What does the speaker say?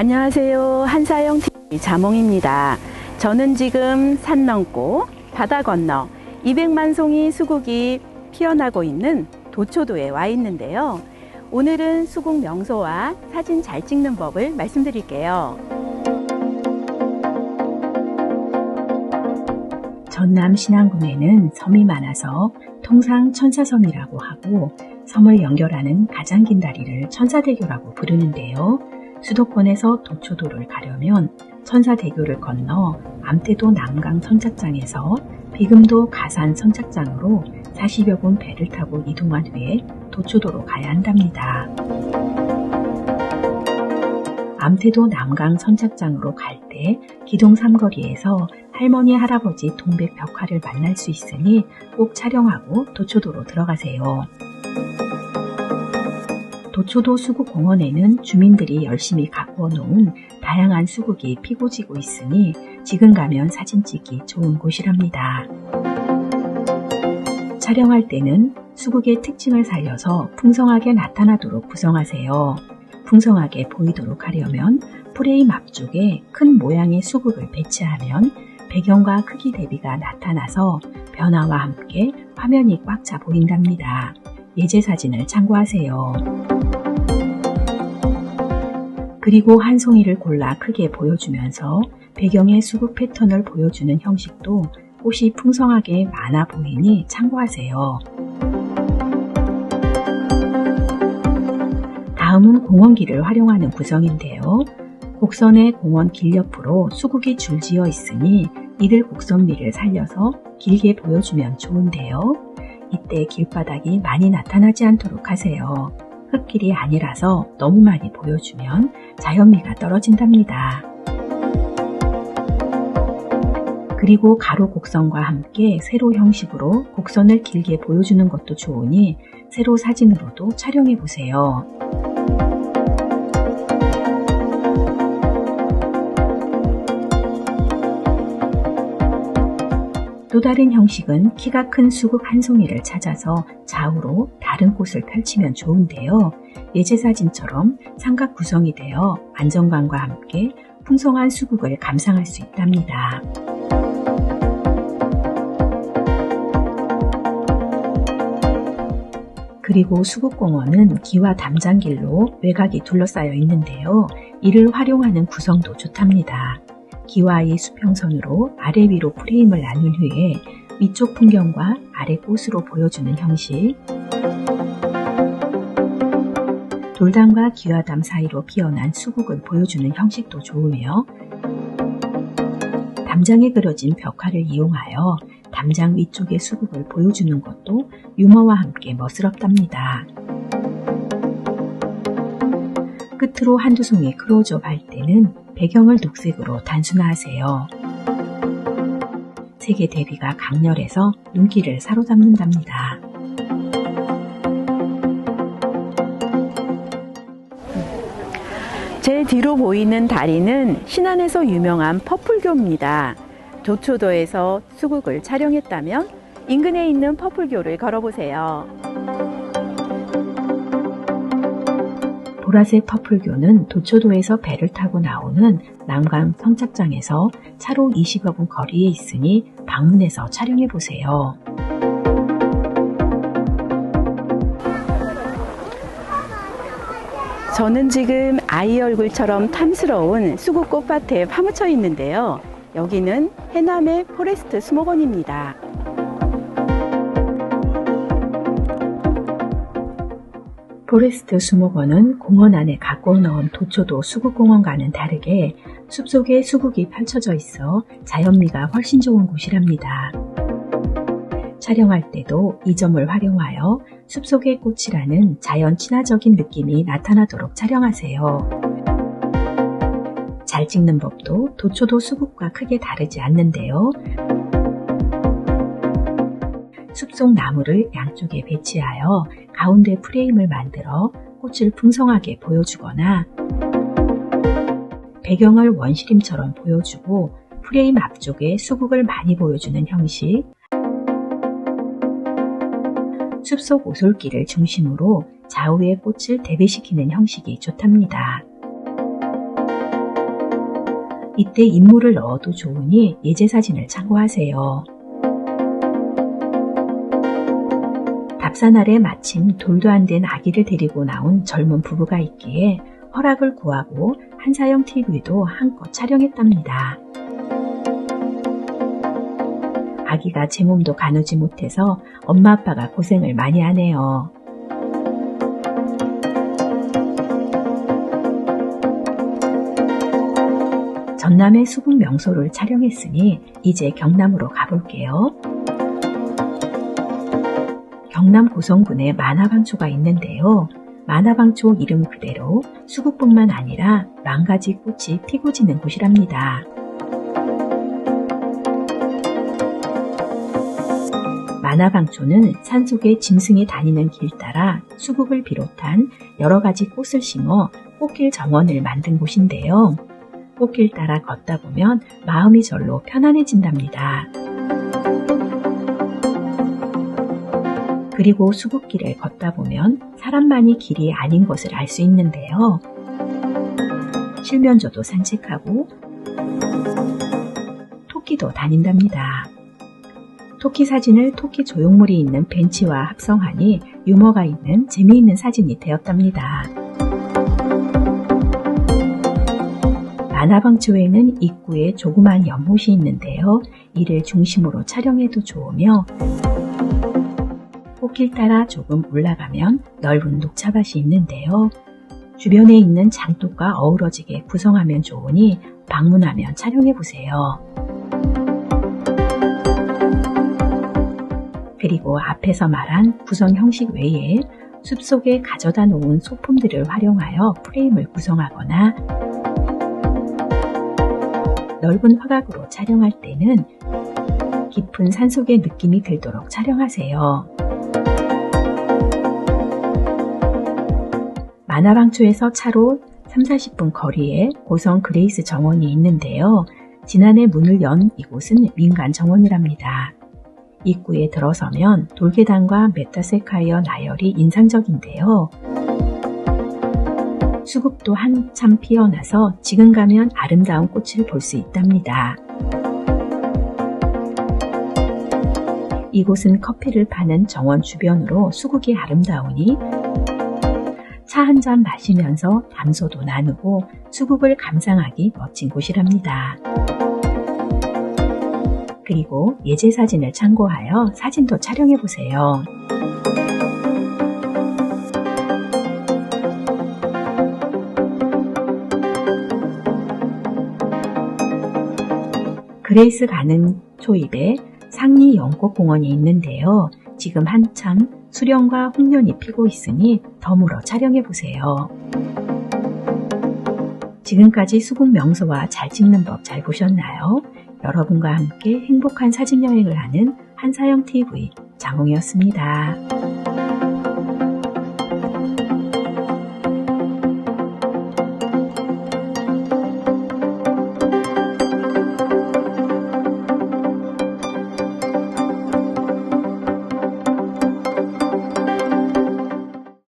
안녕하세요. 한사영 TV 자몽입니다. 저는 지금 산 넘고 바다 건너 200만 송이 수국이 피어나고 있는 도초도에 와 있는데요. 오늘은 수국 명소와 사진 잘 찍는 법을 말씀드릴게요. 전남 신안군에는 섬이 많아서 통상 천사섬이라고 하고 섬을 연결하는 가장 긴 다리를 천사대교라고 부르는데요. 수도권에서 도초도를 가려면 천사대교를 건너 암태도 남강 선착장에서 비금도 가산 선착장으로 40여 분 배를 타고 이동한 후에 도초도로 가야 한답니다. 암태도 남강 선착장으로 갈 때 기동 삼거리에서 할머니 할아버지 동백 벽화를 만날 수 있으니 꼭 촬영하고 도초도로 들어가세요. 도초도 수국공원에는 주민들이 열심히 가꾸어 놓은 다양한 수국이 피고 지고 있으니 지금 가면 사진 찍기 좋은 곳이랍니다. 촬영할 때는 수국의 특징을 살려서 풍성하게 나타나도록 구성하세요. 풍성하게 보이도록 하려면 프레임 앞쪽에 큰 모양의 수국을 배치하면 배경과 크기 대비가 나타나서 변화와 함께 화면이 꽉 차 보인답니다. 예제 사진을 참고하세요. 그리고 한 송이를 골라 크게 보여주면서 배경의 수국 패턴을 보여주는 형식도 꽃이 풍성하게 많아 보이니 참고하세요. 다음은 공원길을 활용하는 구성인데요. 곡선의 공원 길 옆으로 수국이 줄지어 있으니 이들 곡선미를 살려서 길게 보여주면 좋은데요. 이때 길바닥이 많이 나타나지 않도록 하세요. 흙길이 아니라서 너무 많이 보여주면 자연미가 떨어진답니다. 그리고 가로 곡선과 함께 세로 형식으로 곡선을 길게 보여주는 것도 좋으니 세로 사진으로도 촬영해 보세요. 또 다른 형식은 키가 큰 수국 한 송이를 찾아서 좌우로 다른 꽃을 펼치면 좋은데요. 예제 사진처럼 삼각 구성이 되어 안정감과 함께 풍성한 수국을 감상할 수 있답니다. 그리고 수국공원은 기와 담장길로 외곽이 둘러싸여 있는데요. 이를 활용하는 구성도 좋답니다. 기와의 수평선으로 아래 위로 프레임을 나눈 후에 위쪽 풍경과 아래 꽃으로 보여주는 형식 돌담과 기와담 사이로 피어난 수국을 보여주는 형식도 좋으며 담장에 그려진 벽화를 이용하여 담장 위쪽의 수국을 보여주는 것도 유머와 함께 멋스럽답니다. 끝으로 한두 송이 클로즈업 할 때는 배경을 녹색으로 단순화하세요. 색의 대비가 강렬해서 눈길을 사로잡는답니다. 제 뒤로 보이는 다리는 신안에서 유명한 퍼플교입니다. 도초도에서 수국을 촬영했다면 인근에 있는 퍼플교를 걸어보세요. 보라색 퍼플교는 도초도에서 배를 타고 나오는 남강 선착장에서 차로 20여 분 거리에 있으니 방문해서 촬영해 보세요. 저는 지금 아이 얼굴처럼 탐스러운 수국 꽃밭에 파묻혀 있는데요. 여기는 해남의 포레스트 수목원입니다. 포레스트 수목원은 공원 안에 가꾸어 넣은 도초도 수국공원과는 다르게 숲속에 수국이 펼쳐져 있어 자연미가 훨씬 좋은 곳이랍니다. 촬영할 때도 이 점을 활용하여 숲속의 꽃이라는 자연 친화적인 느낌이 나타나도록 촬영하세요. 잘 찍는 법도 도초도 수국과 크게 다르지 않는데요. 숲속 나무를 양쪽에 배치하여 가운데 프레임을 만들어 꽃을 풍성하게 보여주거나 배경을 원시림처럼 보여주고 프레임 앞쪽에 수국을 많이 보여주는 형식 숲속 오솔길을 중심으로 좌우의 꽃을 대비시키는 형식이 좋답니다. 이때 인물을 넣어도 좋으니 예제 사진을 참고하세요. 답산 아래 마침 돌도 안 된 아기를 데리고 나온 젊은 부부가 있기에 허락을 구하고 한사형 TV도 한껏 촬영했답니다. 아기가 제 몸도 가누지 못해서 엄마 아빠가 고생을 많이 하네요. 전남의 수국 명소를 촬영했으니 이제 경남으로 가볼게요. 경남 고성군에 만화방초가 있는데요. 만화방초 이름 그대로 수국뿐만 아니라 만가지 꽃이 피고 지는 곳이랍니다. 만화방초는 산속에 짐승이 다니는 길 따라 수국을 비롯한 여러 가지 꽃을 심어 꽃길 정원을 만든 곳인데요. 꽃길 따라 걷다 보면 마음이 절로 편안해진답니다. 그리고 수국길을 걷다 보면 사람만이 길이 아닌 것을 알 수 있는데요. 실면조도 산책하고 토끼도 다닌답니다. 토끼 사진을 토끼 조형물이 있는 벤치와 합성하니 유머가 있는 재미있는 사진이 되었답니다. 만화방초에는 입구에 조그만 연못이 있는데요. 이를 중심으로 촬영해도 좋으며 꽃길 따라 조금 올라가면 넓은 녹차밭이 있는데요. 주변에 있는 장독과 어우러지게 구성하면 좋으니 방문하면 촬영해 보세요. 그리고 앞에서 말한 구성 형식 외에 숲속에 가져다 놓은 소품들을 활용하여 프레임을 구성하거나 넓은 화각으로 촬영할 때는 깊은 산속의 느낌이 들도록 촬영하세요. 만화방초에서 차로 3, 40분 거리에 고성 그레이스 정원이 있는데요. 지난해 문을 연 이곳은 민간 정원이랍니다. 입구에 들어서면 돌계단과 메타세카이어 나열이 인상적인데요. 수국도 한참 피어나서 지금 가면 아름다운 꽃을 볼 수 있답니다. 이곳은 커피를 파는 정원 주변으로 수국이 아름다우니 차 한 잔 마시면서 담소도 나누고 수국을 감상하기 멋진 곳이랍니다. 그리고 예제 사진을 참고하여 사진도 촬영해 보세요. 그레이스 가는 초입에 상리 연꽃공원이 있는데요. 지금 한참 수령과 홍련이 피고 있으니 덤으로 촬영해 보세요. 지금까지 수국 명소와 잘 찍는 법 잘 보셨나요? 여러분과 함께 행복한 사진 여행을 하는 한사영 TV 장홍이었습니다.